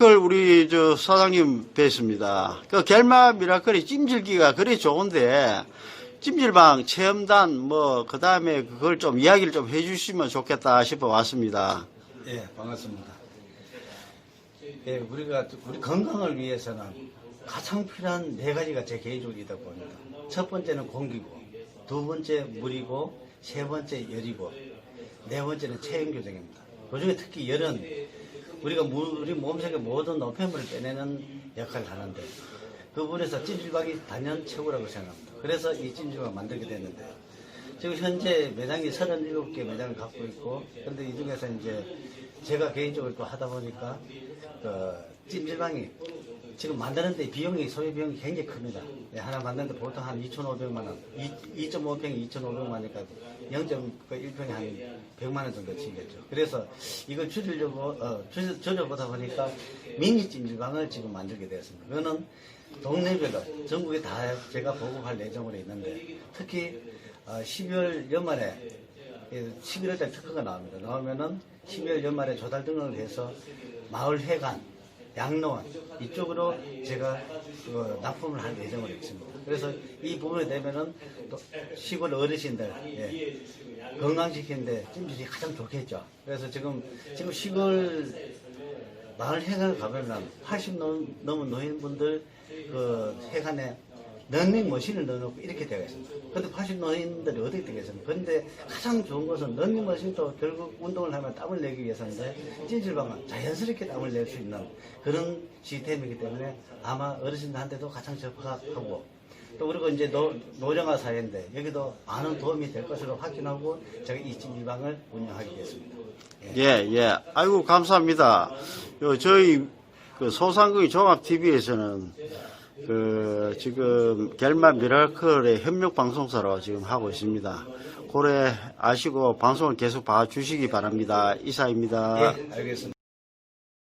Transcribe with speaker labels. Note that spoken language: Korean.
Speaker 1: 그걸 우리 저 사장님 뵀습니다. 그 겔마 미라클이 찜질기가 그리 좋은데 찜질방 체험단 뭐 그 다음에 그걸 좀 이야기를 좀 해주시면 좋겠다 싶어 왔습니다.
Speaker 2: 예, 반갑습니다. 예, 우리가 우리 건강을 위해서는 가장 필요한 네 가지가 제 개인적으로 있다고 봅니다. 첫 번째는 공기고, 두 번째 물이고, 세 번째 열이고, 네 번째는 체온 교정입니다. 그중에 특히 열은 우리가 물, 우리 몸속의 모든 노폐물을 빼내는 역할을 하는데 그 부분에서 찜질방이 단연 최고라고 생각합니다. 그래서 이 찜질방 만들게 됐는데 지금 현재 매장이 37개 매장을 갖고 있고, 그런데 이 중에서 이제 제가 개인적으로 또 하다 보니까, 그, 찜질방이 지금 만드는데 비용이, 소요 비용이 굉장히 큽니다. 예, 하나 만드는데 보통 한 2,500만 원, 2.5평이 2,500만 원이니까 0.1평이 한 100만 원 정도 치겠죠. 그래서 이걸 줄이려고, 어, 줄, 줄여보다 보니까 미니 찜질방을 지금 만들게 되었습니다. 그거는 동네별로 전국에 다 제가 보급할 예정으로 있는데 특히 어, 12월 연말에 11월달 특허가 나옵니다. 나오면은 12월 연말에 조달 등록을 해서 마을 회관, 양로원 이쪽으로 제가 그 납품을 할 예정으로 있습니다. 그래서 이 부분에 되면은 또 시골 어르신들 예, 건강시키는데 찜질이 가장 좋겠죠. 그래서 지금 지금 시골 마을 회관을 가보면 80 넘, 넘은 노인분들 그 회관에 런닝 머신을 넣어놓고 이렇게 되어 있습니다. 근데 80 노인들이 어떻게 되겠습니까? 그런데 가장 좋은 것은 런닝 머신도 결국 운동을 하면 땀을 내기 위해서인데 찜질방은 자연스럽게 땀을 낼 수 있는 그런 시스템이기 때문에 아마 어르신들한테도 가장 적합하고 또 그리고 이제 노, 노령화 사회인데 여기도 많은 도움이 될 것으로 확신하고 제가 이 찜질방을 운영하게 됐습니다. 예.
Speaker 1: 예, 예. 아이고, 감사합니다. 요, 저희, 그 소상공인 종합TV에서는 그, 지금, 겔마 미라클의 협력 방송사로 지금 하고 있습니다. 고래 아시고 방송을 계속 봐주시기 바랍니다. 이사입니다.
Speaker 2: 예, 알겠습니다.